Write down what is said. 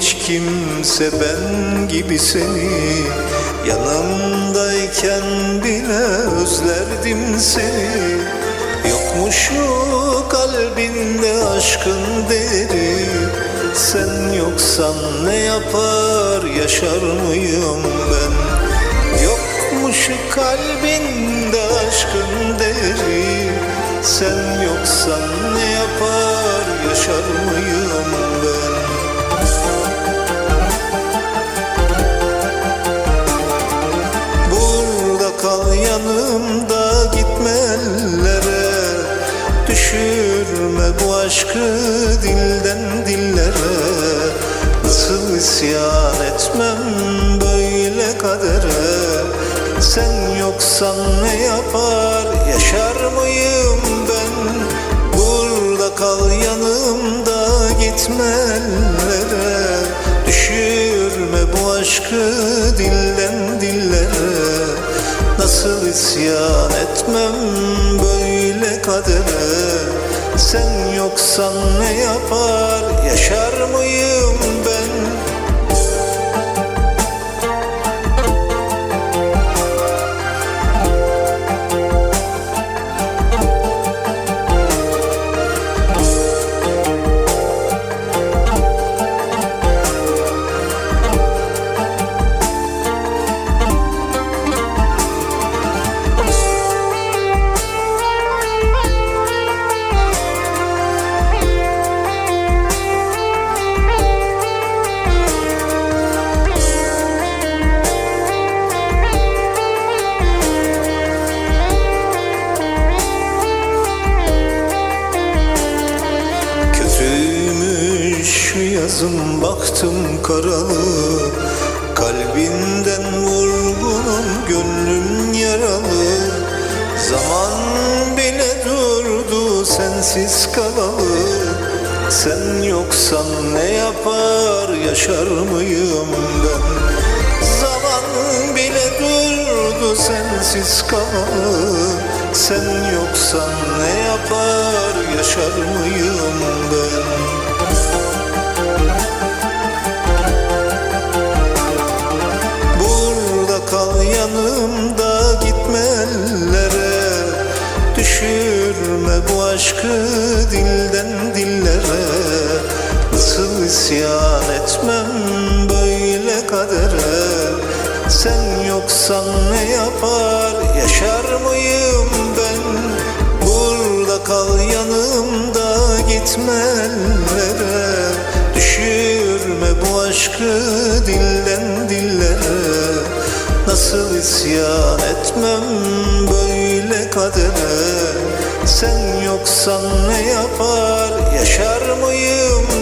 kimse ben gibi seni Yanımdayken bile özlerdim seni. Yokmuş şu kalbinde aşkın değeri. Sen yoksan ne yapar yaşar mıyım ben? Yokmuş kalbinde aşkın değeri. Sen yoksan ne yapar yaşar mıyım Düşürme bu aşkı dilden dillere. Nasıl isyan etmem böyle kadere? Sen yoksan ne yapar? Yaşar mıyım ben? Burada kal yanımda gitme ellere Düşürme bu aşkı dilden dillere Nasıl isyan etmem böyle kadere? Sen yoksan ne yapar? Yaşar yazım baktım karalı Kalbinden vurgunum gönlüm yaralı. Zaman bile durdu sensiz kalalı Sen yoksan ne yapar yaşar mıyım ben? Zaman bile durdu sensiz kalalı Sen yoksan ne yapar yaşar mıyım ben Düşürme bu aşkı dilden dillere. Nasıl isyan etmem böyle kadere? Sen yoksan ne yapar? Yaşar mıyım ben? Burada kal yanımda gitme ellere Düşürme bu aşkı dilden Nasıl isyan etmem böyle kadere Sen yoksan ne yapar? Yaşar mıyım